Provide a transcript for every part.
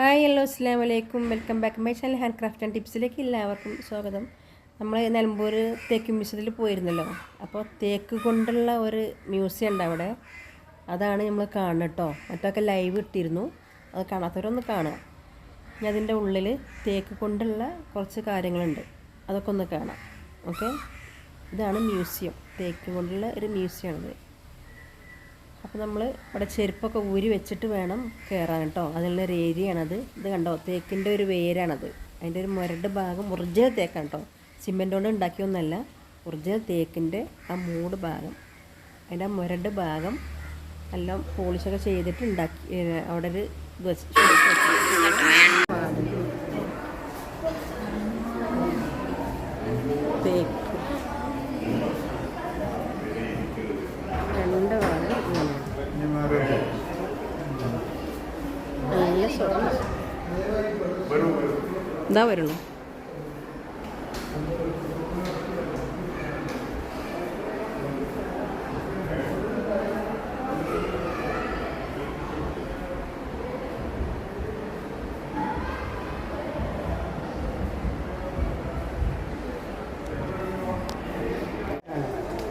Hi hello അസ്സാം വലൈക്കും welcome back my channel hand craft and ടിപ്സിലേക്ക് എല്ലാവർക്കും സ്വാഗതം. നമ്മൾ നിലമ്പൂർ തേക്ക് മ്യൂസിയത്തിൽ പോയിരുന്നല്ലോ. അപ്പോൾ തേക്ക് കൊണ്ടുള്ള ഒരു മ്യൂസിയം ഉണ്ട് അവിടെ. അതാണ് നമ്മൾ കാണുന്നത് കേട്ടോ. മറ്റൊക്കെ ലൈവ് ഇട്ടിരുന്നു. അത് കാണാത്തവരൊന്ന് കാണുക ഇനി അതിന്റെ ഉള്ളിൽ തേക്ക് കൊണ്ടുള്ള കുറച്ച് കാര്യങ്ങളുണ്ട്. അതൊക്കെ ഒന്ന് കാണാം. ഓക്കെ? ഇതാണ് മ്യൂസിയം. തേക്ക് കൊണ്ടുള്ള ഒരു മ്യൂസിയമാണിത് അപ്പോൾ നമ്മൾ ഇവിടെ ചെരുപ്പൊക്കെ ഊരി വെച്ചിട്ട് വേണം കയറാൻ കേട്ടോ അതിനുള്ള ഒരു ഏരിയയാണത് ഇത് കണ്ടോ? തേക്കിന്റെ ഒരു വേരാണത്. അതിന്റെ ഒരു മുരട് ഭാഗം ഒറിജിനൽ തേക്കാണ് കേട്ടോ സിമെന്റ് കൊണ്ട് ഉണ്ടാക്കിയൊന്നല്ല ഒറിജിനൽ തേക്കിന്റെ ആ മൂട് ഭാഗം അതിന്റെ ആ മുരട് ഭാഗം എല്ലാം പോളിഷൊക്കെ ചെയ്തിട്ട് ഉണ്ടാക്കി അവിടെ ഒരു ഇത് വെച്ച് തേക്ക് രണ്ട് ഭാഗം ഇങ്ങനെയാണ് നല്ല സുഖം ഇതാ വരുള്ളൂ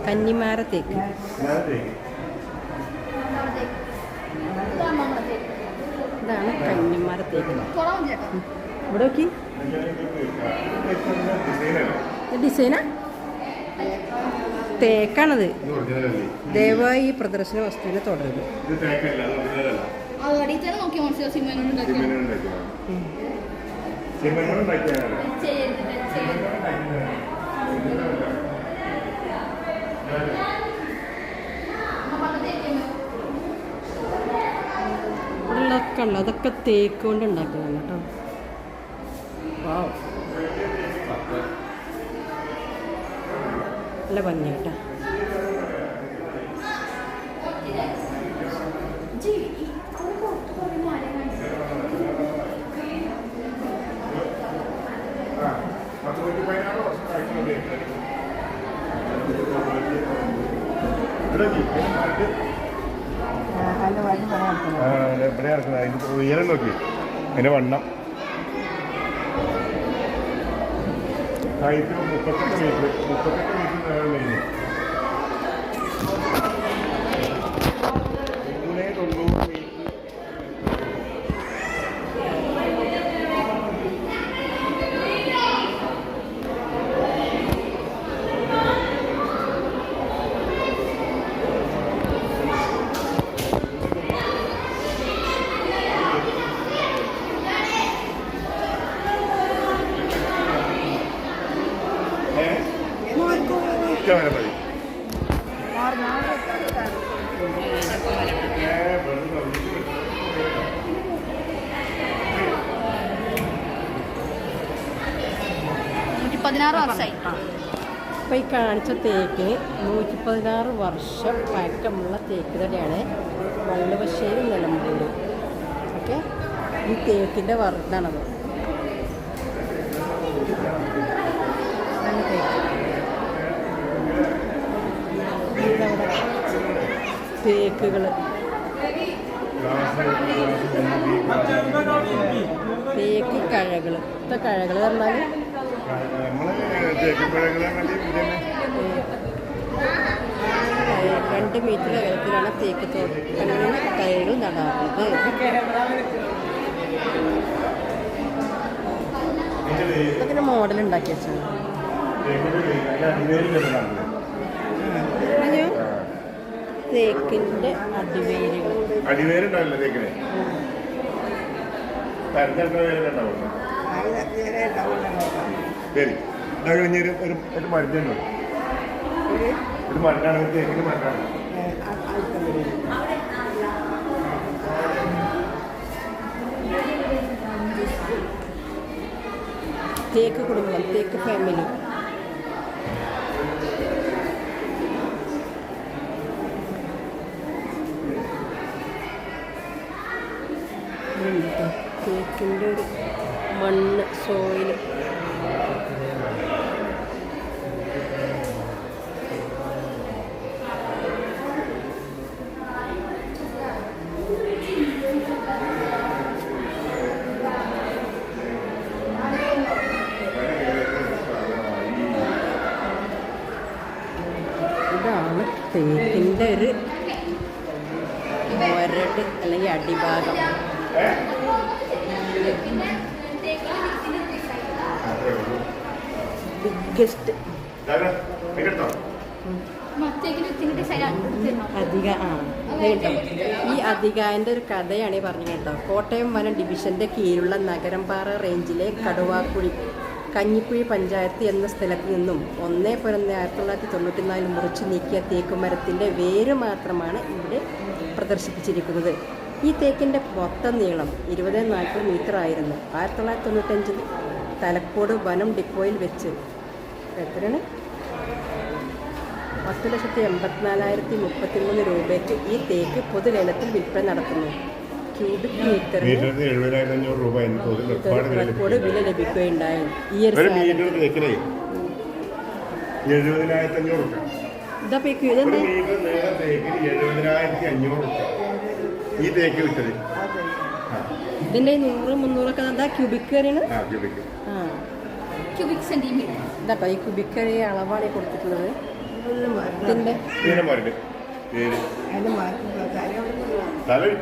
കന്നിമാര തേക്ക് ഇതാണ് കന്യന്മാരെ തേക്കുന്നത്. ഇവിടെ നോക്കി ഡിസൈനാ? തേക്കാണത്. ദയവായി ഈ പ്രദർശന വസ്തുവിനെ തുടരുന്നു നോക്കി ഉള്ളു അതൊക്കെ തേക്ക് കൊണ്ട് ഉണ്ടാക്കുന്നതാണ് കേട്ടോ. നല്ല ഭംഗി കേട്ടോ ഇവിടെ ഉയരം നോക്കി. അതിന്റെ വണ്ണം. ഹൈറ്റ് മുപ്പത്തെട്ട് മീറ്റർ മുപ്പത്തെട്ട് മീറ്റർ നേരം മൂന്നേ ക്യാമറ മതി. പതിനാറ് വർഷമായി അപ്പോൾ ഈ കാണിച്ച തേക്കിന് നൂറ്റി പതിനാറ് വർഷം പഴക്കമുള്ള തേക്ക് തന്നെയാണ്. വള്ളുവശ്ശേരി നിലമ്പൂർ ഓക്കെ? ഈ തേക്കിന്റെ വർദ്ധാണത് ബന്ധി, തേക്ക് കഴകൾ. ഇത്ത കഴകൾ പറഞ്ഞാൽ രണ്ട് മീറ്റർ അകലത്തിലാണ് തേക്ക് തോട്ടങ്ങളിൽ തൈകൾ നടാറുള്ളത്. അങ്ങനെ മോഡൽ ഉണ്ടാക്കി വെച്ചാൽ തേക്കിന്റെ അടിവേരുകൾ. അടിവേരുണ്ടാവില്ല തേക്കിന്? തരത്തിലുള്ള വേരുണ്ടാവുള്ളൂ ശരി. അത് കഴിഞ്ഞ് ഒരു ഒരു ഒരു മരുന്നുണ്ട് ഒരു മരുന്നാണ് ഒരു തേക്കിന് മരുന്നാണ്. തേക്ക് കുടുംബം തേക്ക് ഫാമിലി ഇതിന്റെ ഒരു മണ്ണ് സോയിൽ ഇതാണ് തേക്കിന്റെ ഒരു മുരട് അല്ലെങ്കിൽ അടിഭാഗം. ബിഗ്ഗസ്റ്റ് അധിക ആ കേട്ടോ. ഈ അധികായന്റെ ഒരു കഥയാണ് ഈ പറഞ്ഞത് കേട്ടോ. കോട്ടയം വനം ഡിവിഷന്റെ കീഴിലുള്ള നഗരംപാറ റേഞ്ചിലെ കടുവാക്കുഴി കഞ്ഞിക്കുഴി പഞ്ചായത്ത് എന്ന സ്ഥലത്ത് നിന്നും ഒന്നേ പതിനൊന്ന് ആയിരത്തി തൊള്ളായിരത്തി തൊണ്ണൂറ്റി നാലിൽ മുറിച്ച് നീക്കിയ തേക്കുമരത്തിന്റെ വേര് മാത്രമാണ് ഇവിടെ പ്രദർശിപ്പിച്ചിരിക്കുന്നത്. ഈ തേക്കിന്റെ മൊത്തം നീളം ഇരുപത് നാൽപ്പത് മീറ്റർ ആയിരുന്നു. ആയിരത്തി തൊള്ളായിരത്തി തൊണ്ണൂറ്റഞ്ചിൽ തലക്കോട് വനം ഡിപ്പോയിൽ വെച്ച് എത്രയാണ്? പത്ത് ലക്ഷത്തി എൺപത്തിനാലായിരത്തി മുപ്പത്തി മൂന്ന് രൂപയ്ക്ക് ഈ തേക്ക് പൊതുലേലത്തിൽ വിൽപ്പന നടത്തുന്നു. ക്യൂബിക് വില റെക്കോർഡ്. വില ലഭിക്കുകയുണ്ടായി. ഈ ഒരു ഒരു സാധനം. മീറ്റർ തേക്കിലേ എഴുപതിനായിരത്തി അഞ്ഞൂറ് രൂപ. ഇതാ പേക്ക് ഒരു ഇതെന്താ ഈ തേക്ക് വിട്ടത്. ഈ നൂറ് മുന്നൂറൊക്കെ എന്താ ക്യൂബിക് കറിയാണ് ക്യൂബിക് സെന്റിമീറ്റർ ഇതാട്ടോ ഈ ക്യൂബിക് കറി അളവാണ് കൊടുത്തിട്ടുള്ളത്.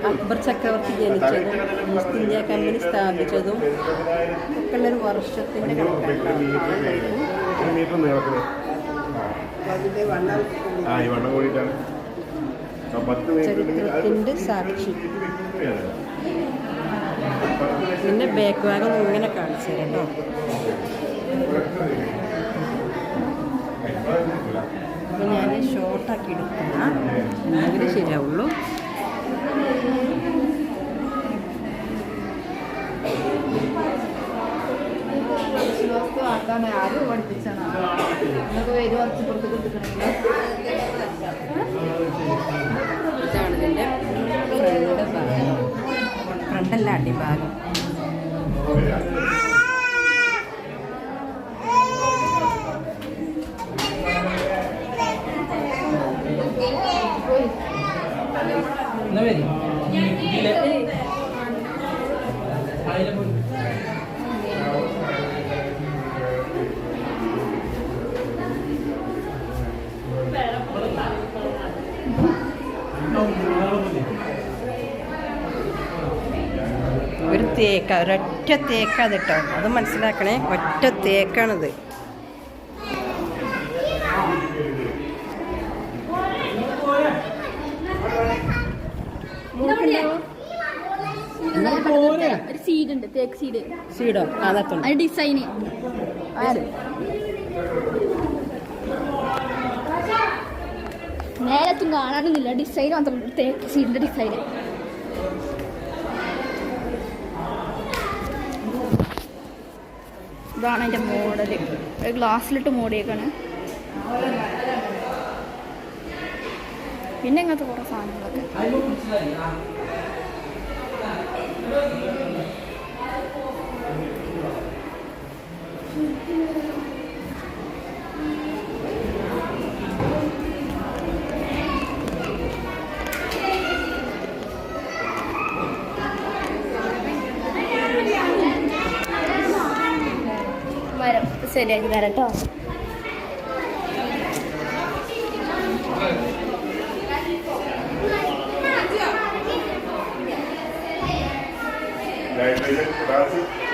അക്ബർ ചക്രവർത്തി ജനിച്ചതും ഈസ്റ്റ് ഇന്ത്യ കമ്പനി സ്ഥാപിച്ചതും ഒക്കെ ഉള്ളൊരു വണ്ണം കണക്കാണ് ചരിത്രത്തിന്റെ സാക്ഷി. പിന്നെ ബാക്ക് ഭാഗം ഇങ്ങനെ കാണിച്ചു തരാം കേട്ടോ അപ്പോൾ ഞാൻ ഷോർട്ടാക്കി എടുക്കുന്ന എന്നെങ്കിലും ശരിയാവുള്ളൂ. ആരും പഠിപ്പിച്ചാണ് നിങ്ങൾക്ക് വരും കുറച്ച് പുറത്ത് കിട്ടിക്കണമെങ്കിൽ ഫ്രണ്ടല്ല അടിഭാഗം ഒരു തേക്ക ഒരൊറ്റ തേക്ക അത് കേട്ടോ അത് മനസ്സിലാക്കണേ ഒറ്റ തേക്കാണിത്. ഒരു സീഡ് ഉണ്ട് തേക്ക് സീഡ് സീഡോ അകത്തുണ്ട് അത് ഡിസൈന് നേരത്തും കാണാനൊന്നുമില്ല. ഡിസൈൻ മാത്രം. തേക്ക് സീഡിന്റെ ഡിസൈൻ ഇതാണ് അതിന്റെ ഒരു ഗ്ലാസ്സിലിട്ട് മൂടിയേക്കാണ്. പിന്നെ ഇങ്ങനത്തെ കുറേ സാധനങ്ങളൊക്കെ. വരാം ശരിയാക്കി തരാം കേട്ടോ. Thank class